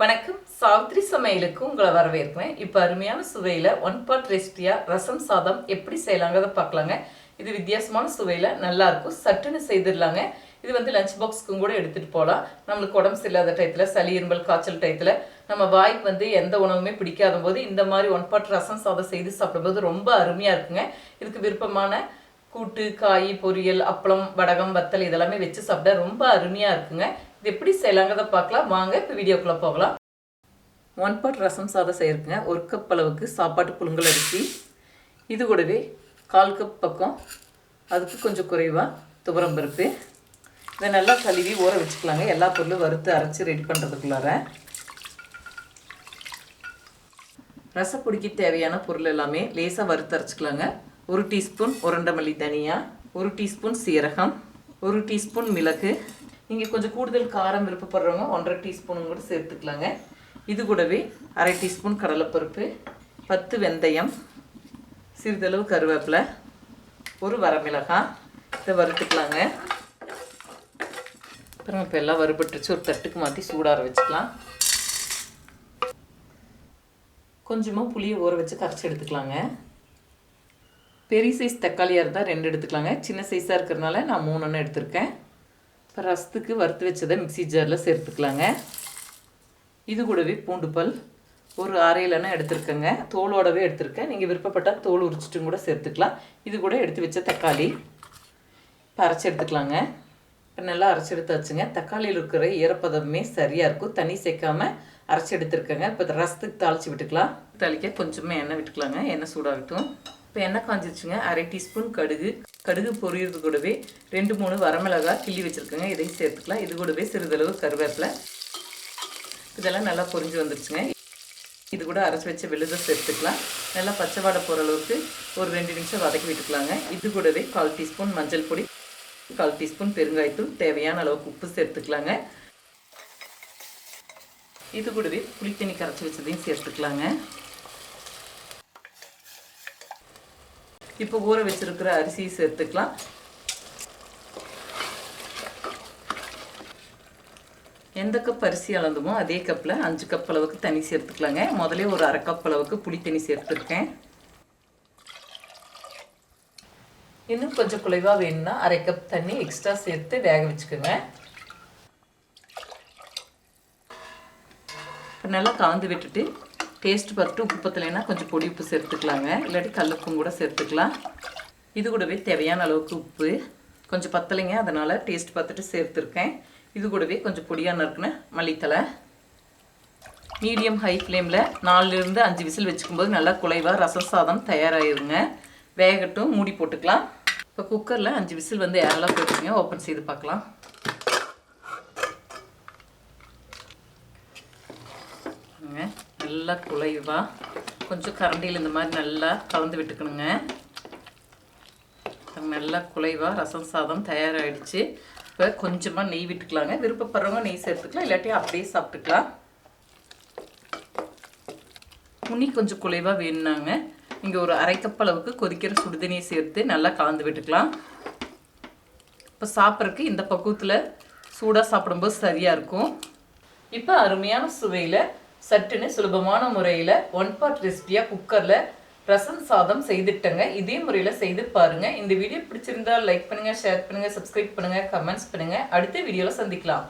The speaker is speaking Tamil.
வணக்கம். சாவித்ரி சமையலுக்கு உங்களை வரவேற்கிறேன். இப்போ அருமையான சுவையில் ஒன் பாட் ரெசிபியாக ரசம் சாதம் எப்படி செய்யலாங்கிறத பார்க்கலாங்க. இது வித்தியாசமான சுவையில் நல்லாயிருக்கும். சட்டுன்னு செய்திடலாங்க. இது வந்து லஞ்ச் பாக்ஸ்க்கும் கூட எடுத்துகிட்டு போகலாம் நம்மளுக்கு உடம்பு சரியில்லாத டயத்தில் சளி இருமல் காய்ச்சல் டயத்தில் நம்ம வாய்க்கு வந்து எந்த உணவுமே பிடிக்காத போது இந்த மாதிரி ஒன் பாட் ரசம் சாதம் செய்து சாப்பிடும்போது ரொம்ப அருமையாக இருக்குங்க. இதுக்கு விருப்பமான கூட்டு காய் பொரியல் அப்பளம் வடகம் வத்தல் இதெல்லாமே வச்சு சாப்பிட ரொம்ப அருமையாக இருக்குங்க. இது எப்படி செய்யலாங்கிறத பார்க்கலாம். வாங்க இப்போ வீடியோக்குள்ளே போகலாம். ஒன் பாட் ரசம் சாதம் செய்யறதுங்க. ஒரு கப் அளவுக்கு சாப்பாட்டு புழுங்கல் அரிசி. இது கூடவே கால் கப் பக்கம் அதுக்கு கொஞ்சம் குறைவாக துவரம் பருப்பு. இதை நல்லா கழுவி ஊற வச்சுக்கலாங்க. எல்லா பொருளும் வறுத்து அரைச்சி ரெடி பண்ணுறதுக்குள்ளார ரசப்பொடிக்கு தேவையான பொருள் எல்லாமே லேசாக வறுத்து அரைச்சிக்கலாங்க. ஒரு டீஸ்பூன் உருண்டை மல்லி தனியா ஒரு டீஸ்பூன் சீரகம் ஒரு டீஸ்பூன் மிளகு நீங்கள் கொஞ்சம் கூடுதல் காரம் விருப்பப்படுறவங்க ஒன்றரை டீஸ்பூனும் கூட சேர்த்துக்கலாங்க. இது கூடவே அரை டீஸ்பூன் கடலைப்பருப்பு பத்து வெந்தயம் சிறிதளவு கருவேப்பிலை ஒரு வரமிளகாய் இதை வறுத்துக்கலாங்க. அப்புறம் இப்போ எல்லாம் வறுபட்டுருச்சு. ஒரு தட்டுக்கு மாற்றி சூடார வச்சுக்கலாம். கொஞ்சமாக புளியை ஊற வச்சு கரைச்சி எடுத்துக்கலாங்க. பெரிய சைஸ் தக்காளியாக இருந்தால் ரெண்டு எடுத்துக்கலாங்க. சின்ன சைஸாக இருக்கிறதுனால நான் மூணுன்னு எடுத்திருக்கேன். இப்போ ரசத்துக்கு வறுத்து வச்சதை மிக்சி ஜாரில் சேர்த்துக்கலாங்க. இது கூடவே பூண்டு பல் ஒரு அரையிலனா எடுத்துருக்கேங்க. தோலோடவே எடுத்திருக்கேன். நீங்கள் விருப்பப்பட்டால் தோல் உரிச்சிட்டும் கூட சேர்த்துக்கலாம். இது கூட எடுத்து வச்ச தக்காளி இப்போ அரைச்சி எடுத்துக்கலாங்க. இப்போ நல்லா அரைச்சி எடுத்தாச்சுங்க. தக்காளியில் இருக்கிற ஈரப்பதமே சரியாக இருக்கும். தண்ணி சேர்க்காம அரைச்சி எடுத்துருக்கேங்க. இப்போ ரசத்துக்கு தாளித்து விட்டுக்கலாம். தாளிக்க கொஞ்சமாக எண்ணெய் விட்டுக்கலாங்க. எண்ணெய் சூடாகட்டும். இப்போ எண்ணெய் காஞ்சிருச்சுங்க. அரை டீஸ்பூன் கடுகு. கடுகு பொரியறது கூடவே ரெண்டு மூணு வரமிளகாய் கிள்ளி வச்சுருக்கேங்க. இதையும் சேர்த்துக்கலாம். இது கூடவே சிறிதளவு கருவேப்பிலை. இதெல்லாம் நல்லா பொரிஞ்சு வந்துருச்சுங்க. இது கூட அரைச்சி வச்ச விழுதை சேர்த்துக்கலாம். நல்லா பச்சை வாடை போகிற அளவுக்கு ஒரு ரெண்டு நிமிஷம் வதக்கி விட்டுக்கலாங்க. இது கூடவே கால் டீஸ்பூன் மஞ்சள் பொடி கால் டீஸ்பூன் பெருங்காயத்தூள் தேவையான அளவுக்கு உப்பு சேர்த்துக்கலாங்க. இது கூடவே புளித்தண்ணி கரைச்சி வச்சதையும் சேர்த்துக்கலாங்க. இப்போ ஊற வச்சிருக்கிற அரிசியை சேர்த்துக்கலாம். எந்த கப் அரிசி அளந்துமோ அதே கப்பில் அஞ்சு கப் அளவுக்கு தண்ணி சேர்த்துக்கலாங்க. முதல்ல ஒரு அரை கப் அளவுக்கு புளி தண்ணி சேர்த்துருக்கேன். இன்னும் கொஞ்சம் குலைவாக வேணும்னா அரை கப் தண்ணி எக்ஸ்ட்ரா சேர்த்து வேக வச்சுக்கோங்க. இப்போ நல்லா காந்து விட்டுட்டு டேஸ்ட் பார்த்துட்டு உப்பு பத்தலைன்னா கொஞ்சம் பொடி உப்பு சேர்த்துக்கலாங்க. இல்லாட்டி கல்லுப்பும் கூட சேர்த்துக்கலாம். இது கூடவே தேவையான அளவுக்கு உப்பு. கொஞ்சம் பத்தலைங்க அதனால் டேஸ்ட் பார்த்துட்டு சேர்த்துருக்கேன். இது கூடவே கொஞ்சம் பொடியாக நறுக்குன மல்லித்தலை மீடியம் ஹை ஃப்ளேமில் நாலுலேருந்து அஞ்சு விசில் வச்சுக்கும்போது நல்லா குலைவாக ரசம் சாதம் தயாராகிருங்க வேகட்டும் மூடி போட்டுக்கலாம். இப்போ குக்கரில் அஞ்சு விசில் வந்து ஏரெல்லாம் போட்டுருங்க ஓப்பன் செய்து பார்க்கலாம். நல்லா குலைவாக கொஞ்சம் கரண்டியில் இந்த மாதிரி நல்லா கலந்து விட்டுக்கணுங்க. நல்லா குலைவாக ரசம் சாதம் தயாராகிடுச்சு இப்போ கொஞ்சமாக நெய் விட்டுக்கலாங்க. விருப்பப்படுறவங்க நெய் சேர்த்துக்கலாம். இல்லாட்டி அப்படியே சாப்பிட்டுக்கலாம். துணி கொஞ்சம் குலைவாக வேணுனாங்க. இங்கே ஒரு அரை கப் அளவுக்கு கொதிக்கிற சுடுதண்ணியை சேர்த்து நல்லா கலந்து விட்டுக்கலாம். இப்போ சாப்பிட்றதுக்கு இந்த பக்குவத்தில் சூடாக சாப்பிடும்போது சரியாக இருக்கும். இப்போ அருமையான சுவையில் சட்டுன்னு சுலபமான முறையில் ஒன் பார்ட் ரெசிபியாக குக்கரில் ரசம் சாதம் செய்துட்டங்க. இதே முறையில் செய்து பாருங்கள் இந்த வீடியோ பிடிச்சிருந்தா லைக் பண்ணுங்கள் ஷேர் பண்ணுங்கள் சப்ஸ்கிரைப் பண்ணுங்கள் கமெண்ட்ஸ் பண்ணுங்கள் அடுத்த வீடியோவில் சந்திக்கலாம்.